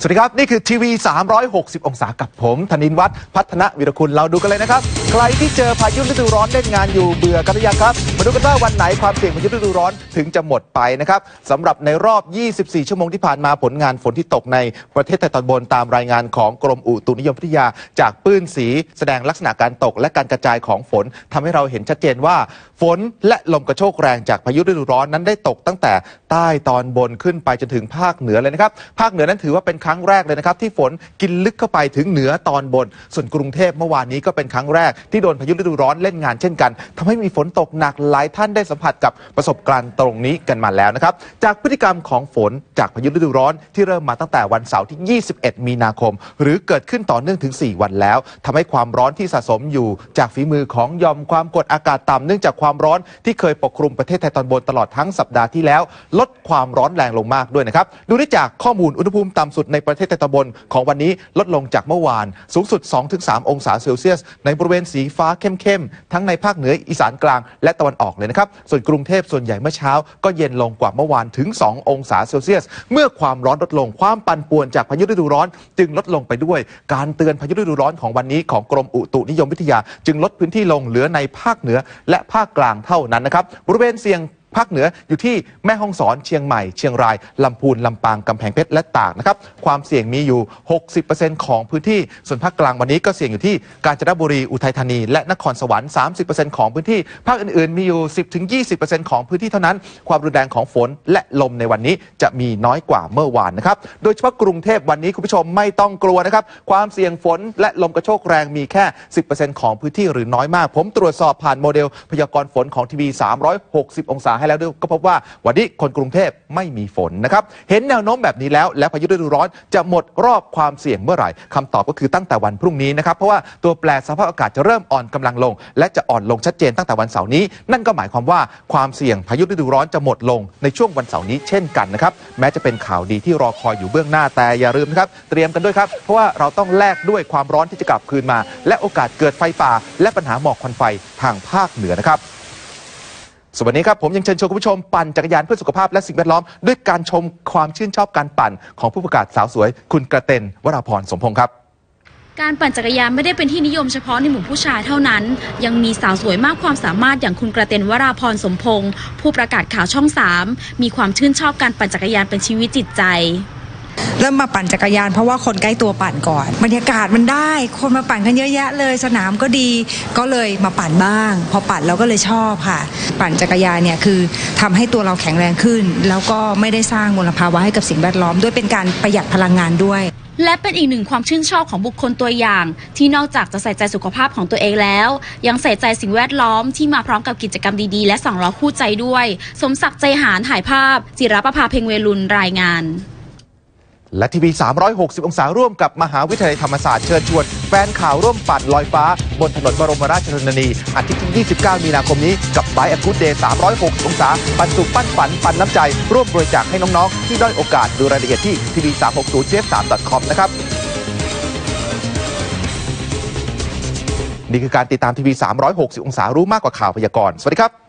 สวัสดีครับ นี่คือทีวี 360 องศากับผม ธนินวัฒน์พัฒนวิรคุณเราดูกันเลยนะครับ ใครที่เจอพายุฤดูร้อนเล่นงานอยู่เบื่อกันหรือยังครับ มาดูกันว่าวันไหนความเสี่ยงพายุฤดูร้อนถึงจะหมดไปนะครับสำหรับในรอบ 24 ชั่วโมงที่ผ่านมาผลงานฝนที่ตกในประเทศไทยตอนบนตามรายงานของกรมอุตุนิยมวิทยา จากปื้นสีแสดงลักษณะการตกและการกระจายของฝนทำให้เราเห็นชัดเจนว่า ฝนและลมกระโชกแรงจากพายุฤดูร้อนนั้นได้ตกตั้งแต่ใต้ตอนบนขึ้นไปจนถึงภาคเหนือเลยนะครับภาคเหนือนั้นถือว่าเป็นครั้งแรกเลยนะครับที่ฝนกินลึกเข้าไปถึงเหนือตอนบน ส่วนกรุงเทพเมื่อวานนี้ก็เป็นครั้งแรกที่โดนพายุฤดูร้อนเล่นงานเช่นกันทำให้มีฝนตกหนักหลายท่านได้สัมผัสกับประสบการณ์ตรงนี้กันมาแล้วนะครับ จากพฤติกรรมของฝนจากพายุฤดูร้อนที่เริ่มมาตั้งแต่วันเสาร์ที่ 21 มีนาคม หรือเกิดขึ้นต่อเนื่องถึง 4 วันแล้วทำให้ความร้อนที่สะสมอยู่ จากฝีมือของยอมความกดอากาศต่ำเนื่องจากความร้อนที่เคยปกคลุมประเทศไทยตอนบนตลอดทั้งสัปดาห์ที่แล้ว ลดความร้อนแรงลงมากด้วยนะครับดูได้จากข้อมูลอุณหภูมิต่ำสุดในประเทศตอนบนของวันนี้ลดลงจากเมื่อวาน สูงสุด 2-3 องศาเซลเซียส ในบริเวณสีฟ้าเข้มๆ ทั้งในภาคเหนืออีสานกลาง และตะวันออกเลยนะครับ ส่วนกรุงเทพส่วนใหญ่เมื่อเช้า ก็เย็นลงกว่าเมื่อวานถึง 2 องศาเซลเซียส เมื่อความร้อนลดลงความปั่นป่วนจากพายุฤดูร้อน จึงลดลงไปด้วย การเตือนพายุฤดูร้อนของวันนี้ของกรมอุตุนิยมวิทยา จึงลดพื้นที่ลงเหลือในภาคเหนือและภาคกลางเท่านั้นนะครับบริเวณเสี่ยง ภาคเหนืออยู่ที่แม่ฮ่องสอนเชียงใหม่ เชียงรายลำพูนลำปางกำแพงเพชรและตากนะครับความเสี่ยงมีอยู่ 60%ของพื้นที่ส่วนภาคกลางวันนี้ก็เสี่ยงอยู่ที่กาญจนบุรีอุทัยธานี และนครสวรรค์ 30%ของพื้นที่ ภาคอื่นๆ มีอยู่ 10-20%ของพื้นที่เท่านั้น ความรุนแรงของฝนและลมในวันนี้จะมีน้อยกว่าเมื่อวานนะครับโดยเฉพาะกรุงเทพวันนี้คุณผู้ชมไม่ต้องกลัวนะครับความเสี่ยงฝนและลมกระโชกแรงมีแค่ 10%ของพื้นที่หรือน้อยมาก ผมตรวจสอบผ่านโมเดลพยากรณ์ฝนของทีวี 360 องศาให้แล้วด้วยก็พบว่าวันนี้คนกรุงเทพไม่มีฝนนะครับเห็นแนวโน้มแบบนี้แล้ว และพายุฤดูร้อนจะหมดรอบความเสี่ยงเมื่อไหร่คำตอบก็คือตั้งแต่วันพรุ่งนี้นะครับเพราะว่าตัวแปรสภาพอากาศจะเริ่มอ่อนกำลังลง และจะอ่อนลงชัดเจนตั้งแต่วันเสาร์นี้ นั่นก็หมายความว่าความเสี่ยงพายุฤดูร้อนจะหมดลงในช่วงวันเสาร์นี้เช่นกันนะครับแม้จะเป็นข่าวดีที่รอคอยอยู่เบื้องหน้าแต่อย่าลืมนะครับเตรียมกันด้วยครับเพราะว่าเราต้องแลกด้วยความร้อนที่จะกลับคืนมา และโอกาสเกิดไฟป่า และปัญหาหมอกควันไฟทางภาคเหนือนะครับ สวัสดีครับ ผมยังเชิญชวนคุณผู้ชมปั่นจักรยานเพื่อสุขภาพและสิ่งแวดล้อม ด้วยการชมความชื่นชอบการปั่นของผู้ประกาศสาวสวย คุณกระเต็นวราพรสมพงศ์ครับ การปั่นจักรยานไม่ได้เป็นที่นิยมเฉพาะในหมู่ผู้ชายเท่านั้น ยังมีสาวสวยมากความสามารถอย่างคุณกระเต็นวราพรสมพงศ์ผู้ประกาศข่าวช่อง 3 มีความชื่นชอบการปั่นจักรยานเป็นชีวิตจิตใจ เริ่มมาปั่นจักรยานเพราะว่าคนใกล้ตัวปั่นก่อนบรรยากาศมันได้ คนมาปั่นกันเยอะแยะเลย สนามก็ดีก็เลยมาปั่นบ้าง พอปั่นเราก็เลยชอบค่ะ ปั่นจักรยานเนี่ยคือทำให้ตัวเราแข็งแรงขึ้น แล้วก็ไม่ได้สร้างมลภาวะให้กับสิ่งแวดล้อม ด้วยเป็นการประหยัดพลังงานด้วย และเป็นอีกหนึ่งความชื่นชอบของบุคคลตัวอย่าง ที่นอกจากจะใส่ใจสุขภาพของตัวเองแล้ว ยังใส่ใจสิ่งแวดล้อมที่มาพร้อมกับกิจกรรมดีๆ และสองล้อคู่ใจด้วย สมศักดิ์ใจหารถ่ายภาพ จิรประภาเพ็งเวลุนรายงาน และทีวี 360 องศาร่วมกับมหาวิทยาลัยธรรมศาสตร์เชิญชวนแฟนข่าวร่วมปั่นลอยฟ้า บนถนนบรมราชชนนี อาทิตย์ที่ 29 มีนาคมนี้กับ b บ a อ Good Day 360 องศา ปันสุขปั้นฝัน ปันน้ำใจ ร่วมบริจาคให้น้อง ๆ ที่ด้อยโอกาสดูรายละเอียดที่ทีวี 360 ch 3 com นะครับนี่คือการติดตามทีวี 360 องศารู้มากกว่าข่าวพยากรณ์ สวัสดีครับ